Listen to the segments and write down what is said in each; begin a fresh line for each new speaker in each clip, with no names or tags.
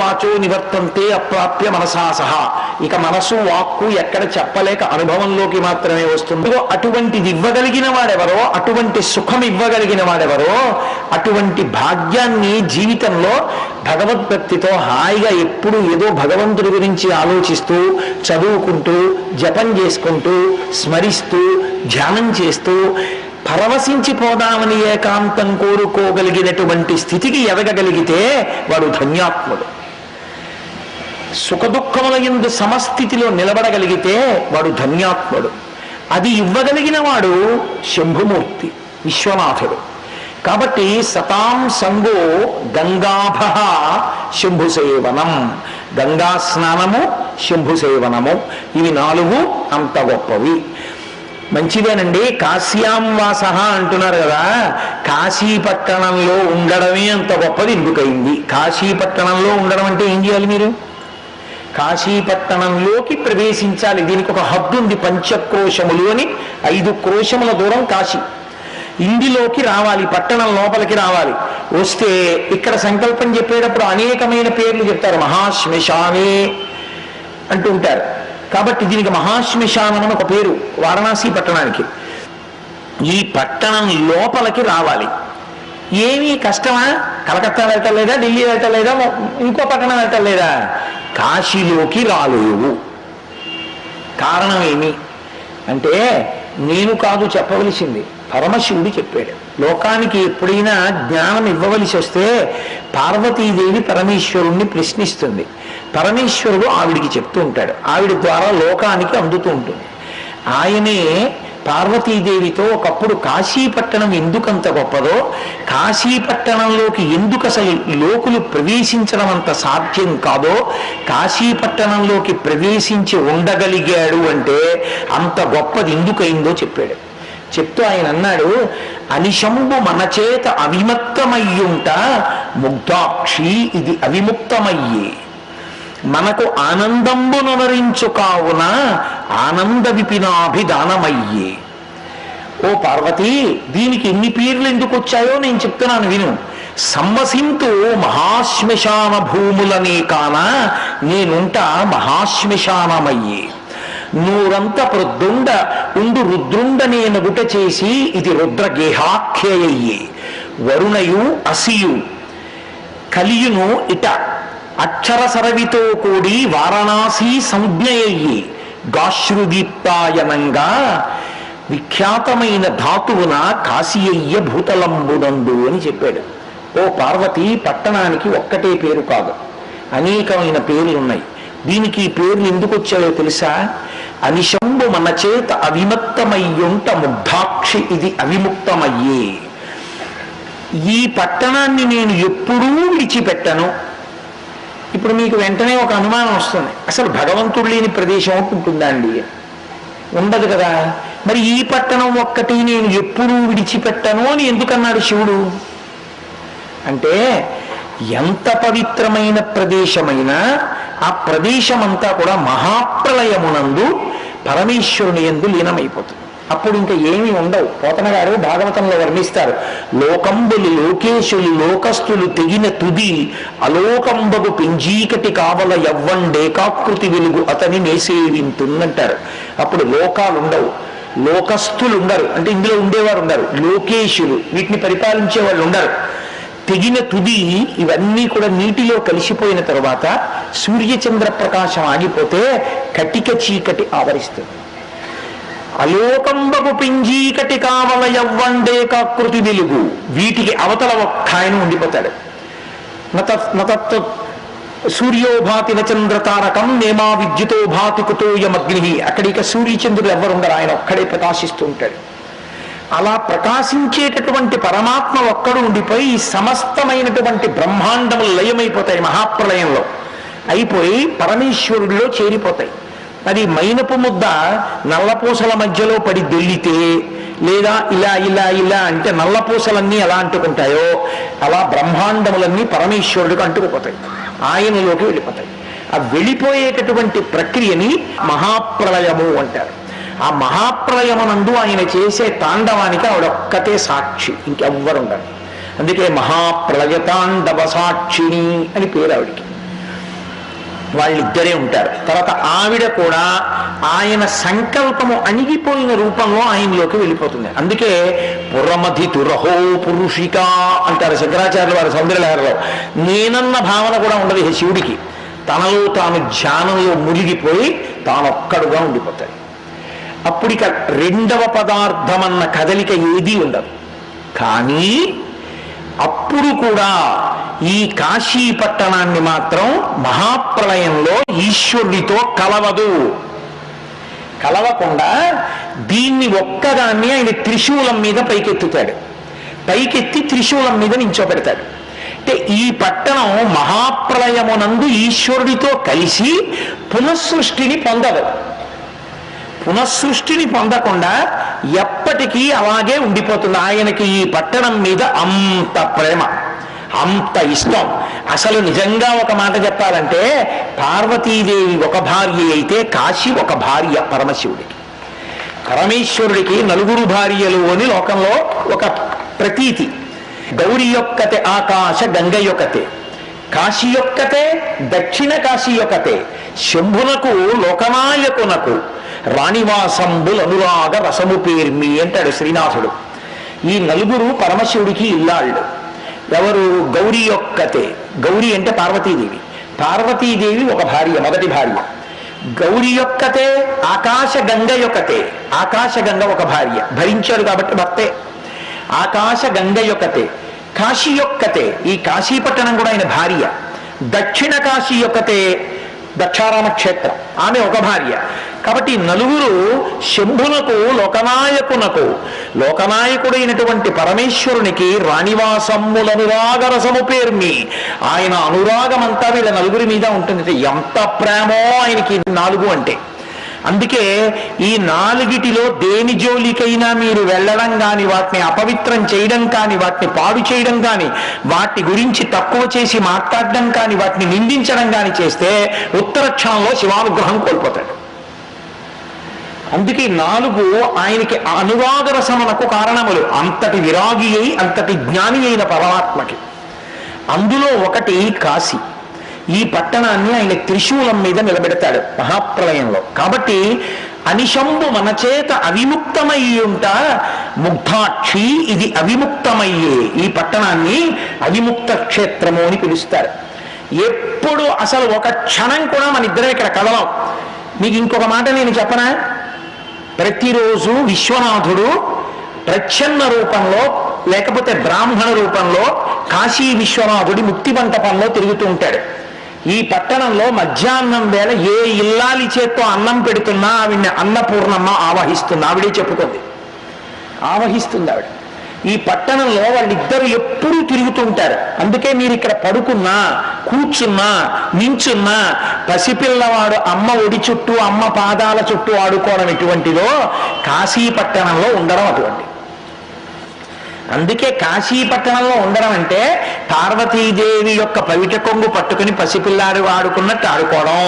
వాచో నివర్తంతే అప్రాప్య మనసా సహా. ఇక మనసు వాక్కు ఎక్కడ చెప్పలేక అనుభవంలోకి మాత్రమే వస్తుంది. అటువంటిది ఇవ్వగలిగిన వాడెవరో అటువంటి సుఖం ఇవ్వగలిగిన వాడెవరో అటువంటి భాగ్యాన్ని జీవితంలో భగవద్భక్తితో హాయిగా ఎప్పుడు ఏదో భగవంతుడి గురించి ఆలోచిస్తూ చదువుకుంటూ జపం చేసుకుంటూ స్మరిస్తూ ధ్యానం చేస్తూ పరవశించిపోదామని ఏకాంతం కోరుకోగలిగినటువంటి స్థితికి ఎదగగలిగితే వాడు ధన్యాత్ముడు. సుఖదుఖముల ఎందు సమస్థితిలో నిలబడగలిగితే వాడు ధన్యాత్ముడు. అది ఇవ్వగలిగిన వాడు శంభుమూర్తి విశ్వనాథుడు. కాబట్టి సతాం సంగో గంగాభ శంభు సేవనం గంగా స్నానము శంభు సేవనము ఇవి నాలుగు అంత గొప్పవి. మంచిదేనండి కాశ్యాం వాస అంటున్నారు కదా. కాశీపట్టణంలో ఉండడమే అంత గొప్పది ఎందుకైంది కాశీపట్టణంలో ఉండడం అంటే ఏం చేయాలి మీరు? కాశీపట్టణంలోకి ప్రవేశించాలి. దీనికి ఒక హద్దు ఉంది పంచక్రోశములు అని. ఐదు క్రోశముల దూరం కాశీ. ఇందులోకి రావాలి పట్టణం లోపలికి రావాలి. వస్తే ఇక్కడ సంకల్పం చెప్పేటప్పుడు అనేకమైన పేర్లు చెప్తారు. మహాశ్మశానే అంటుంటారు కాబట్టి దీనికి మహాశ్మశానం అని ఒక పేరు వారణాసి పట్టణానికి. ఈ పట్టణం లోపలికి రావాలి. ఏమీ కష్టమా? కలకత్తా వెళ్ళటం లేదా ఢిల్లీ వెళ్ళటం లేదా ఇంకో పట్టణం వెళ్ళటం లేదా కాశీలోకి రాలేవు. కారణం ఏమి అంటే నేను కాదు చెప్పవలసింది. పరమశివుడు చెప్పాడు. లోకానికి ఎప్పుడైనా జ్ఞానం ఇవ్వవలసి వస్తే పార్వతీదేవి పరమేశ్వరుణ్ణి ప్రశ్నిస్తుంది. పరమేశ్వరుడు ఆవిడికి చెప్తూ ఉంటాడు. ఆవిడ ద్వారా లోకానికి అందుతూ ఉంటుంది. ఆయనే పార్వతీదేవితో ఒకప్పుడు కాశీపట్టణం ఎందుకంత గొప్పదో కాశీపట్టణంలోకి ఎందుకు అసలు లోకులు ప్రవేశించడం అంత సాధ్యం కాదో కాశీపట్టణంలోకి ప్రవేశించి ఉండగలిగాడు అంటే అంత గొప్పది ఎందుకైందో చెప్పాడు. చెప్తూ ఆయన అన్నాడు అనిశంబు మన చేత అవిమత్తమయ్యుంట ముగ్ధాక్షి ఇది అవిముక్తమయ్యే. మనకు ఆనందంబునరించు కావున ఆనంద విపినాభిదానమయ్యే ఓ పార్వతి దీనికి ఎన్ని పేర్లు ఎందుకు వచ్చాయో నేను చెప్తున్నాను విను. సంవసింతు మహాశ్మశాన భూములనే కాన నేనుంట మహాశ్మశానమయ్యే. నూరంత ప్రొద్దుండ ఉండు రుద్రుండ నేను గుట చేసి ఇది రుద్రగేహాఖ్యయ్యే వరుణయు అసియు కలియును ఇట అక్షర సరవితో కూడి వారణాసి సంజ్ఞయ్యి గాశ్రుదీప్తాయనంగా విఖ్యాతమైన ధాతువున కాశీయ్య భూతలంబునందు అని చెప్పాడు. ఓ పార్వతి పట్టణానికి ఒక్కటే పేరు కాదు. అనేకమైన పేర్లు ఉన్నాయి దీనికి ఈ పేర్లు ఎందుకు వచ్చాయో తెలుసా? అనిశంబు మన చేత అవిమత్తమయ్యుంట ముగ్ధాక్షి ఇది అవిముక్తమయ్యే. ఈ పట్టణాన్ని నేను ఎప్పుడూ విడిచిపెట్టను. ఇప్పుడు మీకు వెంటనే ఒక అనుమానం వస్తుంది. అసలు భగవంతుడు లేని ప్రదేశం ఉంటుందా అండి? ఉండదు కదా. మరి ఈ పట్టణం ఒక్కటి నేను ఎప్పుడూ విడిచిపెట్టను అని ఎందుకన్నాడు శివుడు? అంటే ఎంత పవిత్రమైన ప్రదేశమైనా ఆ ప్రదేశం అంతా కూడా మహాప్రలయమునందు పరమేశ్వరుని ఎందు లీనమైపోతుంది. అప్పుడు ఇంకా ఏమీ ఉండవు. పోతన గారు భాగవతంలో వర్ణిస్తారు. లోకంబులు లోకేశులు లోకస్తులు తెగిన తుది అలోకంబగు పెంజీకటి కావల ఎవ్వండేకాకృతి వెలుగు అతని మేసేవింతుందంటారు అప్పుడు లోకాలు ఉండవు. లోకస్తులు ఉండరు. అంటే ఇందులో ఉండేవారు ఉండరు. లోకేశులు వీటిని పరిపాలించే వాళ్ళు ఉండరు. తెగిన తుది ఇవన్నీ కూడా నీటిలో కలిసిపోయిన తరువాత సూర్యచంద్ర ప్రకాశం ఆగిపోతే కటిక చీకటి ఆవరిస్తుంది. అలోకంబకు పింజీకటి కావల ఎవ్వండే కాకృతి వెలుగు. వీటికి అవతల ఒక్క ఆయన ఉండిపోతాడు. నతత్ నతత్వ సూర్యోభాతి నచంద్రతారకం నేమా విద్యుతో భాతి కుతోయమగ్ని. అక్కడ ఇక సూర్యచంద్రుడు ఎవరుండరు ఆయన ఒక్కడే ప్రకాశిస్తూ ఉంటాడు. అలా ప్రకాశించేటటువంటి పరమాత్మ ఒక్కడు ఉండిపోయి సమస్తమైనటువంటి బ్రహ్మాండములు లయమైపోతాయి మహాప్రలయంలో. అయిపోయి పరమేశ్వరుడిలో చేరిపోతాయి. అది మైనపు ముద్ద నల్లపూసల మధ్యలో పడి దొల్లితే లేదా ఇలా ఇలా ఇలా అంటే నల్లపూసలన్నీ ఎలా అంటుకుంటాయో అలా బ్రహ్మాండములన్నీ పరమేశ్వరుడికి అంటుకుపోతాయి. ఆయనలోకి వెళ్ళిపోతాయి. ఆ వెళ్ళిపోయేటటువంటి ప్రక్రియని మహాప్రలయము అంటారు. ఆ మహాప్రలయమునందు ఆయన చేసే తాండవానికి ఆవిడొక్కతే సాక్షి ఇంకెవ్వరుండరు. అందుకే మహాప్రలయ తాండవ సాక్షిని అని పేరు ఆవిడికి. వాళ్ళిద్దరే ఉంటారు. తర్వాత ఆవిడ కూడా ఆయన సంకల్పము అణిగిపోయిన రూపంలో ఆయనలోకి వెళ్ళిపోతుంది. అందుకే పురమధి తురహో పురుషిక అంటారు శంకరాచార్యులు వారి సౌందర్యలహరలో. నేనన్న భావన కూడా ఉండదు శివుడికి. తనలో తాను ధ్యానంలో మునిగిపోయి తానొక్కడుగా ఉండిపోతాడు. అప్పుడు ఇక రెండవ పదార్థం అన్న కదలిక ఏదీ ఉండదు. కానీ అప్పుడు కూడా ఈ కాశీ పట్టణాన్ని మాత్రం మహాప్రళయంలో ఈశ్వరుడితో కలవదు. కలవకుండా దీన్ని ఒక్కదాన్ని ఆయన త్రిశూలం మీద పైకెత్తుతాడు. పైకెత్తి త్రిశూలం మీద నించోబెడతాడు. అంటే ఈ పట్టణం మహాప్రళయమునందు ఈశ్వరుడితో కలిసి పునఃసృష్టిని పొందదు. పునఃసృష్టిని పొందకుండా ఎప్పటికీ అలాగే ఉండిపోతుంది. ఆయనకి ఈ పట్టణం మీద అంత ప్రేమ అంత ఇష్టం. అసలు నిజంగా ఒక మాట చెప్పాలంటే పార్వతీదేవి ఒక భార్య అయితే కాశీ ఒక భార్య పరమశివుడికి. పరమేశ్వరుడికి నలుగురు భార్యలు అని లోకంలో ఒక ప్రతీతి. గౌరి యొక్కతే ఆకాశ గంగ యొక్కతే. కాశీ యొక్కతే దక్షిణ కాశీ యొక్కతే. శంభునకు లోకనాయకునకు రాణివాసంబుల్ అనురాగ రసము పేర్మి అంటాడు శ్రీనాథుడు. ఈ నలుగురు పరమశివుడికి ఇల్లాళ్ళు. ఎవరు? గౌరీ యొక్కతే గౌరీ అంటే పార్వతీదేవి. పార్వతీదేవి ఒక భార్య మొదటి భార్య. గౌరీ యొక్కతే ఆకాశ గంగ యొక్కతే. ఆకాశ గంగ ఒక భార్య. భరించాడు కాబట్టి భర్తే ఆకాశ గంగ యొక్కతే. కాశీ యొక్కతే. ఈ కాశీపట్టణం కూడా ఆయన భార్య. దక్షిణ కాశీ యొక్కతే దక్షారామ క్షేత్రం ఆమె ఒక భార్య. కాబట్టి నలుగురు శంభునకు లోకనాయకునకు లోకనాయకుడైనటువంటి పరమేశ్వరునికి రాణివాసమ్ముల అనురాగరసము పేర్మి. ఆయన అనురాగమంతా వీళ్ళ నలుగురి మీద ఉంటుంది ఎంత ప్రేమో ఆయనకి నాలుగు అంటే. అందుకే ఈ నాలుగిటిలో దేని జోలికైనా మీరు వెళ్ళడం కానీ వాటిని అపవిత్రం చేయడం కానీ వాటిని పాడు చేయడం కానీ వాటి గురించి తక్కువ చేసి మాట్లాడడం కానీ వాటిని నిందించడం కానీ చేస్తే ఉత్తర క్షణంలో శివానుగ్రహం కోల్పోతాడు. అందుకే నాలుగు ఆయనకి అనురాగ రసమునకు కారణములు. అంతటి విరాగి అయి అంతటి జ్ఞాని అయిన పరమాత్మకి. అందులో ఒకటి కాశీ. ఈ పట్టణాన్ని ఆయన త్రిశూలం మీద నిలబెడతాడు మహాప్రలయంలో. కాబట్టి అనిశంబు మన చేత అవిముక్తమయ్యుంట ముగ్ధాక్షి ఇది అవిముక్తమయ్యే. ఈ పట్టణాన్ని అవిముక్త క్షేత్రము అని పిలుస్తారు. ఎప్పుడు అసలు ఒక క్షణం కూడా మన ఇద్దరం ఇక్కడ కదలం మీకు ఇంకొక మాట నేను చెప్పనా? ప్రతిరోజు విశ్వనాథుడు ప్రచ్ఛన్న రూపంలో లేకపోతే బ్రాహ్మణ రూపంలో కాశీ విశ్వనాథుడి ముక్తి మంటపంలో తిరుగుతూ ఉంటాడు. ఈ పట్టణంలో మధ్యాహ్నం వేళ ఏ ఇల్లాలి చేత్తో అన్నం పెడుతున్నా ఆవిడ్ని అన్నపూర్ణమ్మ ఆవహిస్తుంది. ఆవిడే చెప్పుకుంది. ఆవహిస్తుంది ఆవిడ. ఈ పట్టణంలో వాళ్ళిద్దరు ఎప్పుడూ తిరుగుతూ ఉంటారు. అందుకే మీరు ఇక్కడ పడుకున్నా కూర్చున్నా నించున్నా పసిపిల్లవాడు అమ్మ ఒడి చుట్టూ అమ్మ పాదాల చుట్టూ ఆడుకోవడం ఎటువంటిదో కాశీ పట్టణంలో ఉండడం అటువంటి అందుకే కాశీ పట్టణంలో ఉండడం అంటే పార్వతీదేవి యొక్క పవిట కొంగు పట్టుకుని పసిపిల్లాడు ఆడుకున్నట్టు ఆడుకోవడం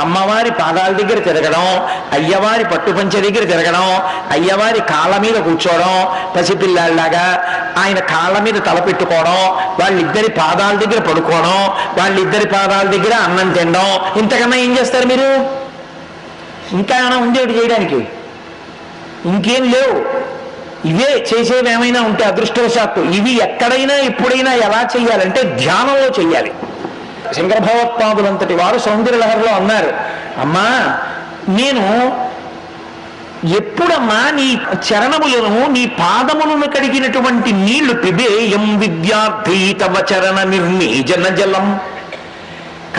అమ్మవారి పాదాల దగ్గర తిరగడం అయ్యవారి పట్టుపంచ దగ్గర తిరగడం అయ్యవారి కాళ్ళ మీద కూర్చోవడం పసిపిల్లాడిలాగా ఆయన కాళ్ళ మీద తల పెట్టుకోవడం వాళ్ళిద్దరి పాదాల దగ్గర పడుకోవడం వాళ్ళిద్దరి పాదాల దగ్గర అన్నం తినడం. ఇంతకన్నా ఏం చేస్తారు మీరు? ఇంకా ఏమైనా ఉండేవి చేయడానికి? ఇంకేం లేవు. ఇవే చేసేవి ఏమైనా ఉంటే అదృష్టవశాత్తు ఇవి ఎక్కడైనా ఎప్పుడైనా ఎలా చేయాలంటే ధ్యానంలో చెయ్యాలి శంకర భగవత్పాదులంతటి వారు సౌందర్యలహరిలో అన్నారు అమ్మా నేను ఎప్పుడమ్మా నీ చరణములను నీ పాదములను కడిగినటువంటి నీళ్ళు పిబేయం విద్యార్థి తవ చరణ నిర్ణీజన జలం.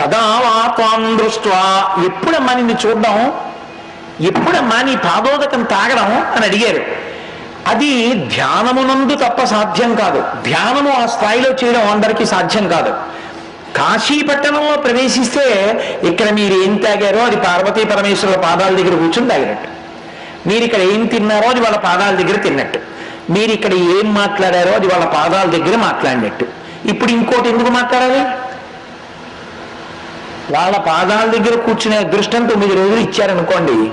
కదా వాతాం దృష్ట్వా ఎప్పుడమ్మా నిన్ను చూడడం? ఎప్పుడమ్మా నీ పాదోదకం తాగడం? అని అడిగారు. అది ధ్యానమునందు తప్ప సాధ్యం కాదు. ధ్యానము ఆ స్థాయిలో చేయడం అందరికీ సాధ్యం కాదు. కాశీ పట్టణంలో ప్రవేశిస్తే ఇక్కడ మీరు ఏం తాగారో అది పార్వతీ పరమేశ్వరుల పాదాల దగ్గర కూర్చుని తాగినట్టు. మీరు ఇక్కడ ఏం తిన్నారో అది వాళ్ళ పాదాల దగ్గర తిన్నట్టు. మీరు ఇక్కడ ఏం మాట్లాడారో అది వాళ్ళ పాదాల దగ్గర మాట్లాడినట్టు. ఇప్పుడు ఇంకోటి ఎందుకు మాట్లాడాలి? వాళ్ళ పాదాల దగ్గర కూర్చునే అదృష్టం తొమ్మిది రోజులు ఇచ్చారనుకోండి.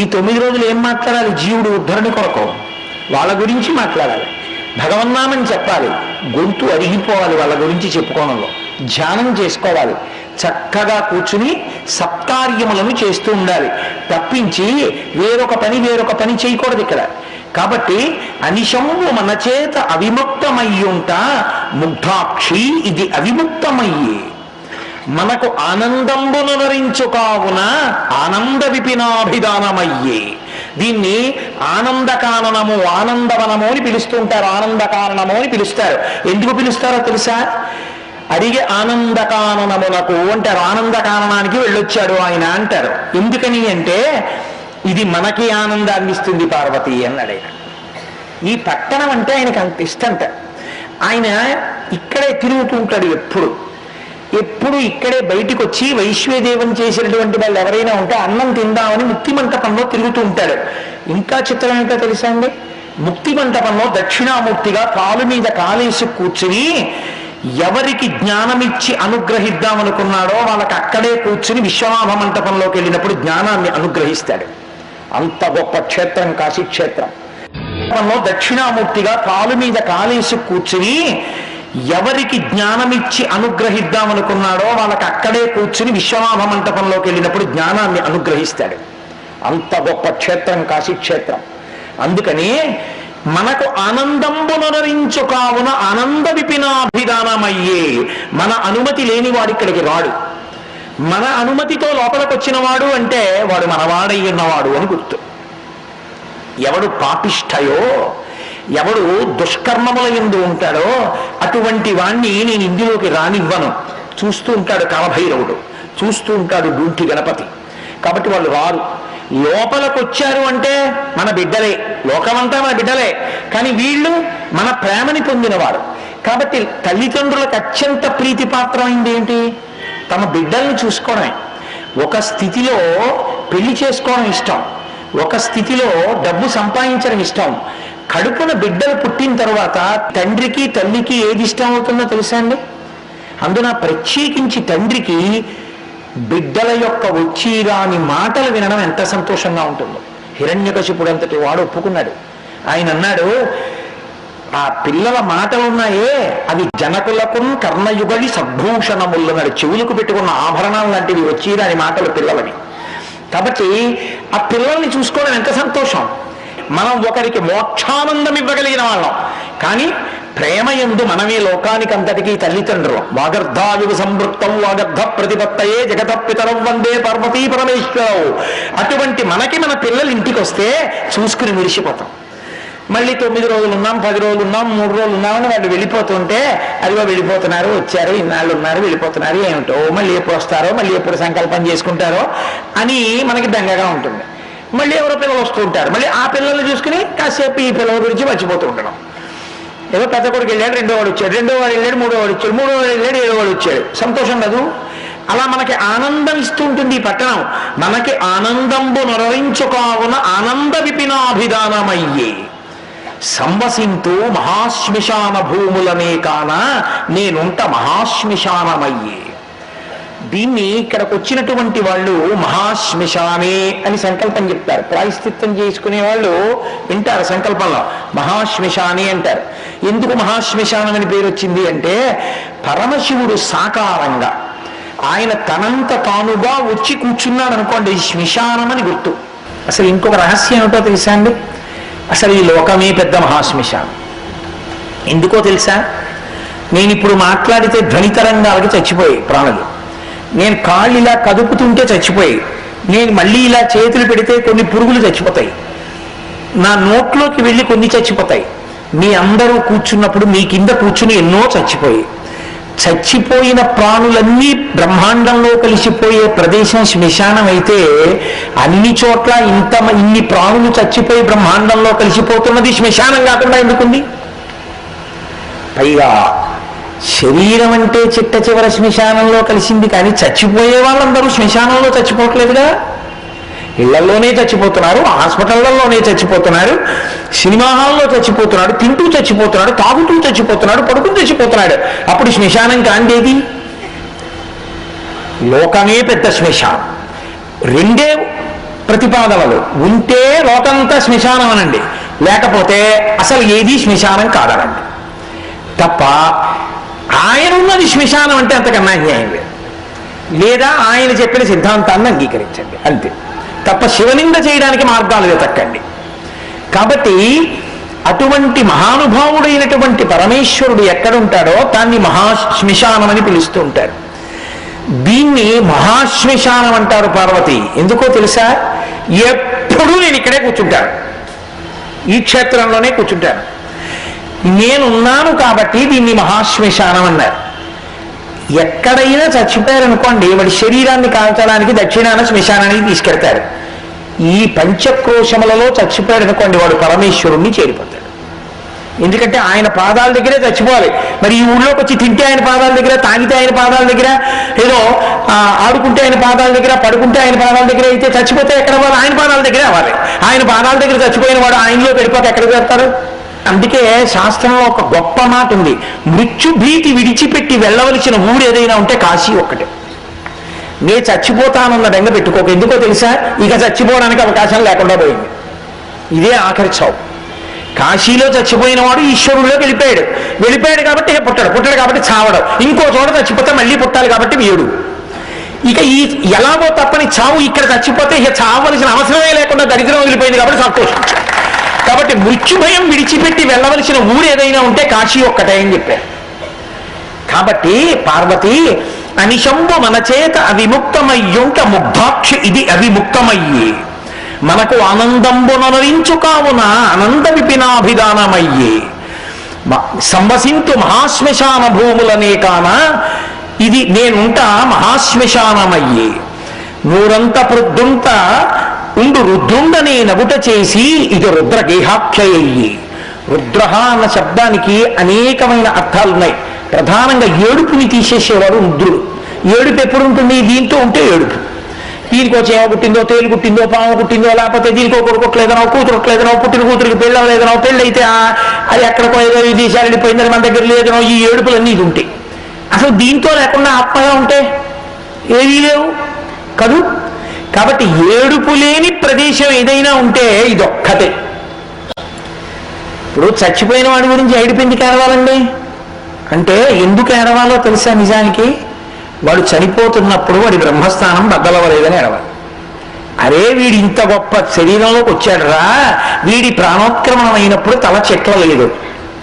ఈ తొమ్మిది రోజులు ఏం మాట్లాడాలి? జీవుడు ఉద్ధరణ కొరకు. వాళ్ళ గురించి మాట్లాడాలి. భగవన్నామని చెప్పాలి. గొంతు అరిగిపోవాలి వాళ్ళ గురించి చెప్పుకోవడంలో. ధ్యానం చేసుకోవాలి. చక్కగా కూర్చుని సత్కార్యములను చేస్తూ ఉండాలి. తప్పించి వేరొక పని వేరొక పని చేయకూడదు ఇక్కడ. కాబట్టి అనిశంబు మన చేత అవిముక్తమయ్యుంట ముగ్ధాక్షి ఇది అవిముక్తమయ్యే. మనకు ఆనందంబునరించు కావున ఆనంద విపినాభిధానమయ్యే. దీన్ని ఆనందకాననము ఆనందవనము అని పిలుస్తూ ఉంటారు ఆనంద అని పిలుస్తారు. ఎందుకు పిలుస్తారో తెలుసా? అడిగే ఆనందకాననమునకు అంటారు. ఆనందకాననానికి వెళ్ళొచ్చాడు ఆయన అంటారు. ఎందుకని అంటే ఇది మనకి ఆనందాన్ని ఇస్తుంది పార్వతి అన్నాడు ఆయన ఈ పట్టణం అంటే ఆయనకు అంత ఇష్టంట ఆయన ఇక్కడే తిరుగుతూ ఉంటాడు ఎప్పుడు. ఎప్పుడు ఇక్కడే బయటికి వచ్చి వైశ్వేదేవం చేసినటువంటి వాళ్ళు ఎవరైనా ఉంటే అన్నం తిందామని ముక్తి మంటపంలో తిరుగుతూ ఉంటాడు ఇంకా చిత్రం ఏంటో తెలుసా అండి? ముక్తి మంటపంలో దక్షిణామూర్తిగా కాలు మీద కాలేసి కూర్చుని ఎవరికి జ్ఞానమిచ్చి అనుగ్రహిద్దామనుకున్నాడో వాళ్ళకి అక్కడే కూర్చుని విశ్వనాభ మంటపంలోకి వెళ్ళినప్పుడు జ్ఞానాన్ని అనుగ్రహిస్తాడు. అంత గొప్ప క్షేత్రం కాశీ క్షేత్రం దక్షిణామూర్తిగా కాలు మీద కాలేసి కూర్చుని ఎవరికి జ్ఞానమిచ్చి అనుగ్రహిద్దామనుకున్నాడో వాళ్ళకి అక్కడే కూర్చుని విశ్వనాభ మంటపంలోకి వెళ్ళినప్పుడు జ్ఞానాన్ని అనుగ్రహిస్తాడు. అంత గొప్ప క్షేత్రం కాశీ క్షేత్రం అందుకని మనకు ఆనందంబునరించు కావున ఆనంద విపినాభిధానమయ్యే మన అనుమతి లేని వాడు ఇక్కడికి రాడు. మన అనుమతితో లోపలికి వచ్చినవాడు అంటే వాడు మనవాడై ఉన్నవాడు అని గుర్తు. ఎవడు పాపిష్టయో ఎవడు దుష్కర్మముల ఎందు ఉంటాడో అటువంటి వాణ్ణి నేను ఇందులోకి రానివ్వను. చూస్తూ ఉంటాడు కాలభైరవుడు. చూస్తూ ఉంటాడు డూంటి గణపతి. కాబట్టి వాళ్ళు రారు. లోపలకు వచ్చారు అంటే మన బిడ్డలే. లోకమంతా మన బిడ్డలే. కానీ వీళ్ళు మన ప్రేమని పొందినవారు. కాబట్టి తల్లిదండ్రులకు అత్యంత ప్రీతిపాత్రమైంది ఏంటి? తమ బిడ్డల్ని చూసుకోవడమే. ఒక స్థితిలో పెళ్ళి చేసుకోవడం ఇష్టం. ఒక స్థితిలో డబ్బు సంపాదించడం ఇష్టం. కడుపున బిడ్డలు పుట్టిన తర్వాత తండ్రికి తల్లికి ఏది ఇష్టం అవుతుందో తెలుసా అండి? అందున ప్రత్యేకించి తండ్రికి బిడ్డల యొక్క వచ్చిరాని మాటలు వినడం ఎంత సంతోషంగా ఉంటుందో. హిరణ్యకశిపుడు అంతటి వాడు ఒప్పుకున్నాడు. ఆయన అన్నాడు ఆ పిల్లల మాటలు ఉన్నాయే అవి జనకులకు కర్ణయుగలి సద్భూషణములన్నాడు చెవులకు పెట్టుకున్న ఆభరణాలు లాంటివి వచ్చిరాని మాటలు పిల్లలని. కాబట్టి ఆ పిల్లల్ని చూసుకోవడం ఎంత సంతోషం. మనం ఒకరికి మోక్షానందం ఇవ్వగలిగిన వాళ్ళం. కానీ ప్రేమ ఎందు మనమే లోకానికి అంతటికీ తల్లిదండ్రులు. వాగర్ధాయుగు సంవృత్తం వాగర్ధ ప్రతిపత్తయే జగత పితరం వందే పార్వతీ పరమేశ్వరవు అటువంటి మనకి మన పిల్లలు ఇంటికి వస్తే చూసుకుని మురిసిపోతాం. మళ్ళీ తొమ్మిది రోజులు ఉన్నాం పది రోజులు ఉన్నాం మూడు రోజులు ఉన్నామని వాళ్ళు వెళ్ళిపోతుంటే అదిగో వెళ్ళిపోతున్నారు వచ్చారు ఇన్నాళ్ళు ఉన్నారు వెళ్ళిపోతున్నారు ఏమిటో మళ్ళీ ఎప్పుడు వస్తారో మళ్ళీ ఎప్పుడు సంకల్పం చేసుకుంటారో అని మనకి దంగగా ఉంటుంది. మళ్ళీ ఎవరో పిల్లలు వస్తూ ఉంటారు. మళ్ళీ ఆ పిల్లల్ని చూసుకుని కాసేపు ఈ పిల్లల గురించి మర్చిపోతూ ఉండడం. ఏదో పెద్ద కొడుకు వెళ్ళాడు రెండో వాడు వచ్చాడు రెండో వాడు వెళ్ళాడు మూడో వాడు వచ్చాడు మూడో వాడు వెళ్ళాడు ఏడో వాడు వచ్చాడు. సంతోషం కాదు? అలా మనకి ఆనందం ఇస్తూ ఉంటుంది ఈ పట్టణం. మనకి ఆనందంబు నరవించుకావున ఆనంద విపినాభిధానమయ్యే. సంవసింతూ మహాశ్మిశాన భూములనే కాన నేనుంట మహాశ్మిశానమయ్యే. దీన్ని ఇక్కడికి వచ్చినటువంటి వాళ్ళు మహాశ్మశానే అని సంకల్పం చెప్తారు. ప్రాయశ్చిత్తం చేసుకునే వాళ్ళు వింటారు సంకల్పంలో. మహాశ్మశానే అంటారు. ఎందుకు మహాశ్మిశానం అని పేరు వచ్చింది అంటే పరమశివుడు సాకారంగా ఆయన తనంత తానుగా వచ్చి కూర్చున్నాడు అనుకోండి శ్మిశానం అని గుర్తు. అసలు ఇంకొక రహస్యం ఏమిటో తెలుసా అండి? అసలు ఈ లోకమే పెద్ద మహాశ్మిశానం. ఎందుకో తెలుసా? నేను ఇప్పుడు మాట్లాడితే ధ్వనితరంగాలకి చచ్చిపోయాయి ప్రాణులు. నేను కాళ్ళు ఇలా కదుపుతుంటే చచ్చిపోయాయి. నేను మళ్ళీ ఇలా చేతులు పెడితే కొన్ని పురుగులు చచ్చిపోతాయి. నా నోట్లోకి వెళ్ళి కొన్ని చచ్చిపోతాయి. మీ అందరూ కూర్చున్నప్పుడు మీ కింద కూర్చుని ఎన్నో చచ్చిపోయాయి. చచ్చిపోయిన ప్రాణులన్నీ బ్రహ్మాండంలో కలిసిపోయే ప్రదేశం శ్మశానం అయితే అన్ని చోట్ల ఇంత ఇన్ని ప్రాణులు చచ్చిపోయి బ్రహ్మాండంలో కలిసిపోతున్నది శ్మశానం కాకుండా ఎందుకుంది? పైగా శరీరం అంటే చిట్ట చివర శ్మశానంలో కలిసింది కానీ చచ్చిపోయే వాళ్ళందరూ శ్మశానంలో చచ్చిపోవట్లేదుగా? ఇళ్ళలోనే చచ్చిపోతున్నారు హాస్పిటళ్ళలోనే చచ్చిపోతున్నారు సినిమా హాల్లో చచ్చిపోతున్నాడు తింటూ చచ్చిపోతున్నాడు తాగుతూ చచ్చిపోతున్నాడు పడుకుని చచ్చిపోతున్నాడు. అప్పుడు శ్మశానం కాండేది? లోకమే పెద్ద శ్మశానం. రెండే ప్రతిపాదనలు. ఉంటే లోకంతా శ్మశానం అనండి. లేకపోతే అసలు ఏది శ్మశానం కాదనండి. తప్ప ఆయన ఉన్నది శ్మశానం అంటే అంతకన్నా అన్యాయం లేదు. లేదా ఆయన చెప్పిన సిద్ధాంతాన్ని అంగీకరించండి. అంతే. తప్ప శివనింద చేయడానికి మార్గాలు వెతక్కండి కాబట్టి అటువంటి మహానుభావుడైనటువంటి పరమేశ్వరుడు ఎక్కడుంటాడో దాన్ని మహాశ్మశానం అని పిలుస్తూ ఉంటారు. దీన్ని మహాశ్మశానం అంటారు పార్వతి. ఎందుకో తెలుసా? ఎప్పుడూ నేను ఇక్కడే కూర్చుంటాను. ఈ క్షేత్రంలోనే కూర్చుంటాను. నేనున్నాను కాబట్టి దీన్ని మహాశ్మశానం అన్నారు. ఎక్కడైనా చచ్చిపోయారనుకోండి వాడి శరీరాన్ని కాల్చడానికి దక్షిణాన శ్మశానానికి తీసుకెడతారు ఈ పంచక్రోశములలో చచ్చిపోయాడనుకోండి వాడు పరమేశ్వరుణ్ణి చేరిపోతాడు. ఎందుకంటే ఆయన పాదాల దగ్గరే చచ్చిపోవాలి. మరి ఈ ఊళ్ళోకి వచ్చి తింటే ఆయన పాదాల దగ్గర తాగితే ఆయన పాదాల దగ్గర ఏదో ఆడుకుంటే ఆయన పాదాల దగ్గర పడుకుంటే ఆయన పాదాల దగ్గర అయితే చచ్చిపోతే ఎక్కడ వాళ్ళు ఆయన పాదాల దగ్గరే అవ్వాలి ఆయన పాదాల దగ్గర చచ్చిపోయిన వాడు ఆయనలో వెళ్ళిపోతే ఎక్కడికి వెళ్తారు? అందుకే శాస్త్రంలో ఒక గొప్ప మాట ఉంది. మృత్యుభీతి విడిచిపెట్టి వెళ్ళవలసిన ఊరు ఏదైనా ఉంటే కాశీ ఒక్కటే. నే చచ్చిపోతానన్న బెంగ పెట్టుకోక. ఎందుకో తెలుసా? ఇక చచ్చిపోవడానికి అవకాశం లేకుండా పోయింది. ఇదే ఆఖరి చావు. కాశీలో చచ్చిపోయిన వాడు ఈశ్వరుడిలోకి వెళ్ళిపోయాడు. వెళ్ళిపోయాడు కాబట్టి ఇక పుట్టాడు. పుట్టాడు కాబట్టి చావడం. ఇంకో చోట చచ్చిపోతే మళ్ళీ పుట్టాలి కాబట్టి వీడు. ఇక ఈ ఎలాగో తప్పని చావు ఇక్కడ చచ్చిపోతే ఇక చావలసిన అవసరమే లేకుండా దరిద్రం వదిలిపోయింది కాబట్టి సంతోషించాడు కాబట్టి మృత్యుభయం విడిచిపెట్టి వెళ్ళవలసిన ఊరు ఏదైనా ఉంటే కాశీ ఒక్కటే అని చెప్పారు. కాబట్టి పార్వతి అనిశంబు మన చేత అవిముక్తమయ్యుంట ముగ్ధాక్షి ఇది అవిముక్తమయ్యే. మనకు ఆనందంబునరించు కావున ఆనంద విపినాభిధానమయ్యే. సంవసింతు మహాశ్మశాన భూములనే కాన ఇది నేనుంట మహాశ్మశానమయ్యే. నూరంత పృద్ధుంత ఉండు రుద్రుండనే నగుట చేసి ఇది రుద్రగేహాఖ్యయ్యి. రుద్రహ అన్న శబ్దానికి అనేకమైన అర్థాలున్నాయి. ప్రధానంగా ఏడుపుని తీసేసేవారు రుద్రుడు. ఏడుపు ఎప్పుడు ఉంటుంది దీంతో ఉంటే ఏడుపు. దీనికో చేమ పుట్టిందో తేలు పుట్టిందో పాము పుట్టిందో లేకపోతే దీనికో కొడుకోట్లేదనో కూతురుట్లేదనో పుట్టిన కూతురికి పెళ్ళలేదనో పెళ్ళైతే ఆ- అది ఎక్కడికో ఏదో విదేశాలు వెళ్ళిపోయిందని మన దగ్గర లేదనో ఈ ఏడుపులన్నీ ఇది ఉంటాయి అసలు దీంతో లేకుండా ఆత్మగా ఉంటే ఏవీ లేవు. కదూ? కాబట్టి ఏడుపు లేని ప్రదేశం ఏదైనా ఉంటే ఇదొక్కటే. ఇప్పుడు చచ్చిపోయిన వాడి గురించి ఏడుపు ఎందుకు ఏడవాలండి? అంటే ఎందుకు ఏడవాలో తెలుసా నిజానికి? వాడు చనిపోతున్నప్పుడు వాడి బ్రహ్మస్థానం బద్దలవలేదని ఏడవాలి. అరే వీడి ఇంత గొప్ప శరీరంలోకి వచ్చాడురా వీడి ప్రాణోత్క్రమణం అయినప్పుడు తల చెట్ల లేదు.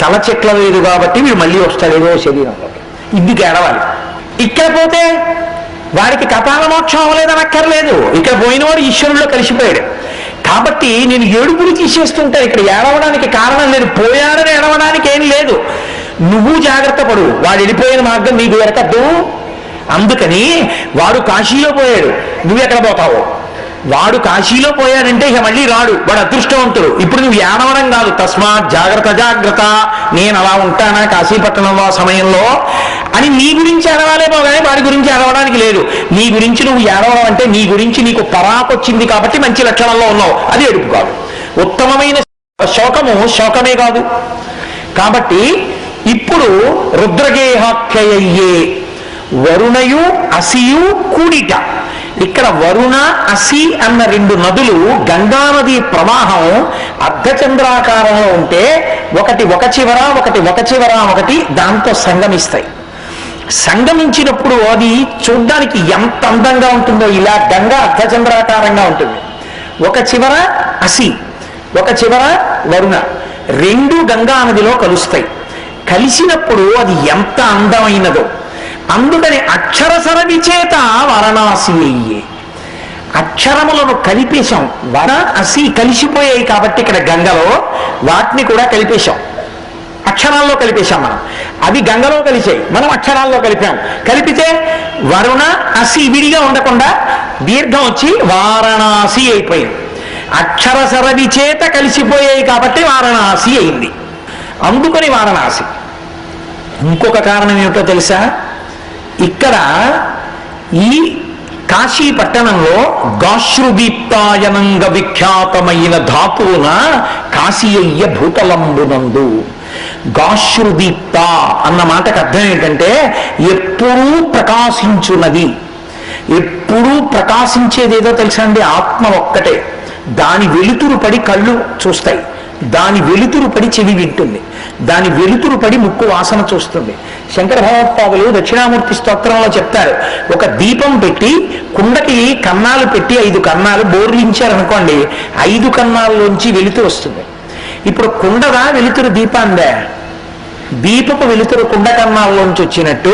తల చెట్ల లేదు కాబట్టి వీడు మళ్ళీ వస్తాడేదో శరీరంలోకి. ఇందుకు ఏడవాలి. ఇక్కడ పోతే వాడికి కపాల మోక్షం అవ్వలేదని అక్కర్లేదు ఇక్కడ పోయినవాడు ఈశ్వరుల్లో కలిసిపోయాడు. కాబట్టి నేను ఏడుపుని తీసేస్తుంటా ఇక్కడ ఏడవడానికి కారణం లేదు. పోయాడని ఏడవడానికి ఏం లేదు. నువ్వు జాగ్రత్త పడు. వాడు వెళ్ళిపోయిన మార్గం నీకు ఎరకద్దు అందుకని వాడు కాశీలో పోయాడు. నువ్వు ఎక్కడ పోతావు? వాడు కాశీలో పోయాడంటే ఇక మళ్ళీ రాడు. వాడు అదృష్టవంతుడు. ఇప్పుడు నువ్వు ఏడవడం కాదు. తస్మాత్ జాగ్రత్త జాగ్రత్త. నేను అలా ఉంటానా కాశీపట్టణంలో ఆ సమయంలో? అని నీ గురించి అడవాలేమో కానీ వాడి గురించి అడవడానికి లేదు. నీ గురించి నువ్వు ఏడవడం అంటే నీ గురించి నీకు పరాకొచ్చింది కాబట్టి మంచి లక్షణంలో ఉన్నావు. అది ఎడుపు కాదు. ఉత్తమమైన శోకము శోకమే కాదు. కాబట్టి ఇప్పుడు రుద్రగేహాఖ్యయ్యే వరుణయు అసియు కూడిట. ఇక్కడ వరుణ అసి అన్న రెండు నదులు గంగానది ప్రవాహం అర్ధచంద్రాకారంలో ఉంటే ఒకటి ఒక చివర ఒకటి ఒక చివర ఒకటి దాంతో సంగమిస్తాయి. సంగమించినప్పుడు అది చూడ్డానికి ఎంత అందంగా ఉంటుందో ఇలా గంగా అర్ధచంద్రాకారంగా ఉంటుంది. ఒక చివర అసి ఒక చివర వరుణ రెండు గంగా నదిలో కలుస్తాయి. కలిసినప్పుడు అది ఎంత అందమైనదో. అందుకని అక్షరసరవి చేత వారణాసి అయ్యే అక్షరములను కలిపేశాం. వర అసి కలిసిపోయాయి కాబట్టి ఇక్కడ గంగలో వాటిని కూడా కలిపేశాం. అక్షరాల్లో కలిపేశాం మనం. అవి గంగలో కలిసాయి. మనం అక్షరాల్లో కలిపాం. కలిపితే వరుణ అసి విడిగా ఉండకుండా దీర్ఘం వచ్చి వారణాసి అయిపోయింది. అక్షరసరవి చేత కలిసిపోయాయి కాబట్టి వారణాసి అయింది. అందుకని వారణాసి. ఇంకొక కారణం ఏమిటో తెలుసా? ఇక్కడ ఈ కాశీ పట్టణంలో గాశ్రుదీప్తాయనంగ విఖ్యాతమైన ధాతువున కాశీయ్య భూతలంబునందు. గాశ్రుదీప్త అన్న మాటకు అర్థం ఏంటంటే ఎప్పుడూ ప్రకాశించున్నది ఎప్పుడూ ప్రకాశించేది ఏదో తెలుసా అండి? ఆత్మ ఒక్కటే. దాని వెలుతురు పడి కళ్ళు చూస్తాయి. దాని వెలుతురు పడి చెవి వింటుంది. దాని వెలుతురు పడి ముక్కు వాసన చూస్తుంది. శంకర భగవత్పాదులు దక్షిణామూర్తి స్తోత్రంలో చెప్తారు. ఒక దీపం పెట్టి కుండకి కన్నాలు పెట్టి ఐదు కన్నాలు బోర్లించారనుకోండి ఐదు కన్నాల్లోంచి వెలుతురు వస్తుంది. ఇప్పుడు కుండదా వెలుతురు దీపాందే? దీపపు వెలుతురు కుండ కన్నాల్లోంచి వచ్చినట్టు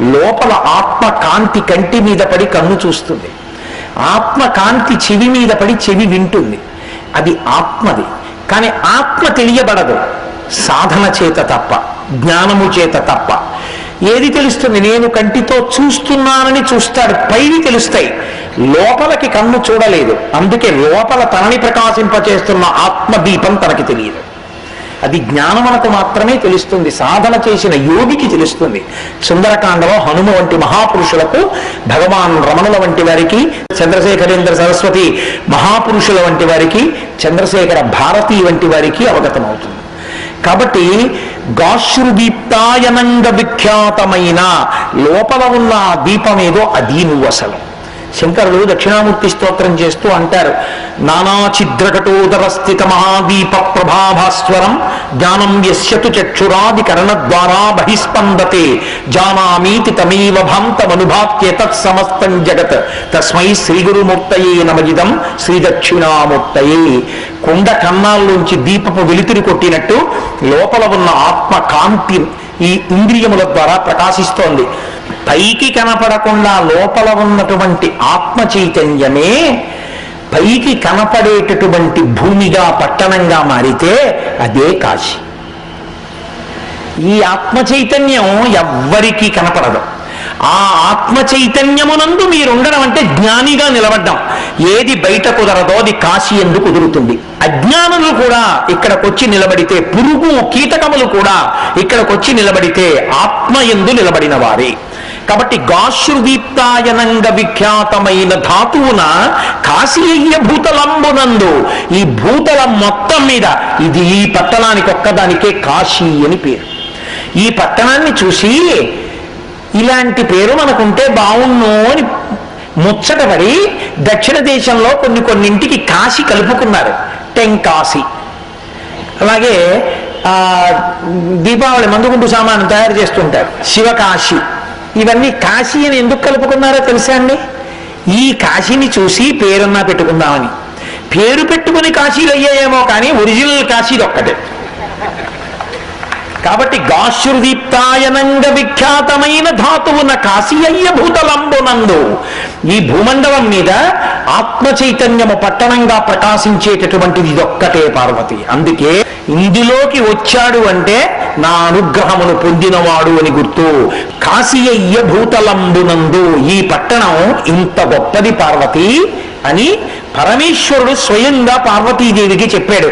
లోపల ఆత్మ కాంతి కంటి మీద పడి కన్ను చూస్తుంది. ఆత్మ కాంతి చెవి మీద పడి చెవి వింటుంది. అది ఆత్మది. కానీ ఆత్మ తెలియబడదు. సాధన చేత తప్ప జ్ఞానము చేత తప్ప. ఏది తెలుస్తుంది? నేను కంటితో చూస్తున్నానని చూస్తాడు. పైవి తెలుస్తాయి. లోపలికి కన్ను చూడలేదు. అందుకే లోపల తనని ప్రకాశింపచేస్తున్న ఆత్మ దీపం తనకి తెలియదు. అది జ్ఞానమునకు మాత్రమే తెలుస్తుంది. సాధన చేసిన యోగికి తెలుస్తుంది. సుందరకాండలో హనుమ వంటి మహాపురుషులకు భగవాన్ రమణుల వంటి వారికి చంద్రశేఖరేంద్ర సరస్వతి మహాపురుషుల వంటి వారికి చంద్రశేఖర భారతి వంటి వారికి అవగతమవుతుంది. కాబట్టి గాశ్రుదీప్తాయనంగ విఖ్యాతమైన లోపల ఉన్న దీపం ఏదో అది నువ్వు అసలు శంకరులు దక్షిణామూర్తి స్తోత్రం చేస్తూ అంటారు నానా ఛిద్రకటోదర స్థిత మహాదీప ప్రభాభాస్వరం జ్ఞానం యస్యతు చక్షురాది కరణ ద్వారా బహిస్పందతే జానామీతి తమేవ భాంతమనుభాత్య సమస్తం జగత్ తస్మై శ్రీ గురుమూర్తయే నమజిదం శ్రీ దక్షిణామూర్తయే కొండ కన్నాల్లోంచి దీపపు వెలుతురు కొట్టినట్టు లోపల ఉన్న ఆత్మ కాంతి ఈ ఇంద్రియముల ద్వారా ప్రకాశిస్తోంది. పైకి కనపడకుండా లోపల ఉన్నటువంటి ఆత్మ చైతన్యమే పైకి కనపడేటటువంటి భూమిగా పట్టణంగా మారితే అదే కాశీ. ఈ ఆత్మ చైతన్యం ఎవ్వరికీ కనపడదు. ఆ ఆత్మ చైతన్యమునందు మీరుండడం అంటే జ్ఞానిగా నిలబడ్డం. ఏది బయట కుదరదో అది కాశీ ఎందు కుదురుతుంది. అజ్ఞానులు కూడా ఇక్కడికొచ్చి నిలబడితే పురుగు కీటకములు కూడా ఇక్కడికొచ్చి నిలబడితే ఆత్మ ఎందు నిలబడిన వారే. కాబట్టి గాశ్రుదీప్తాయనంగ విఖ్యాతమైన ధాతువున కాశీయ భూతలంబునందు ఈ భూతలం మొత్తం మీద ఇది ఈ పట్టణానికి ఒక్కదానికే కాశీ అని పేరు. ఈ పట్టణాన్ని చూసి ఇలాంటి పేరు మనకుంటే బావుణ్ణు అని ముచ్చటపడి దక్షిణ దేశంలో కొన్ని కొన్నింటికి కాశీ కలుపుకున్నారు. టెంకాశీ. అలాగే దీపావళి మందుగుండు సామాను తయారు చేస్తుంటారు. శివకాశి. ఇవన్నీ కాశీ అని ఎందుకు కలుపుకున్నారో తెలుసా అండి? ఈ కాశీని చూసి పేరున్నా పెట్టుకుందామని. పేరు పెట్టుకుని కాశీలు అయ్యాయేమో కానీ ఒరిజినల్ కాశీలు ఒక్కటే. కాబట్టి గాశ్రుదీప్తాయనంగ విఖ్యాతమైన ధాతువున కాశీయ్య భూతలంబునందు ఈ భూమండలం మీద ఆత్మ చైతన్యము పట్టణంగా ప్రకాశించేటటువంటిది ఇదొక్కటే పార్వతి. అందుకే ఇందులోకి వచ్చాడు అంటే నా అనుగ్రహమును పొందినవాడు అని గుర్తు. కాశీయ్య భూతలంబునందు ఈ పట్టణం ఇంత గొప్పది పార్వతి అని పరమేశ్వరుడు స్వయంగా పార్వతీదేవికి చెప్పాడు.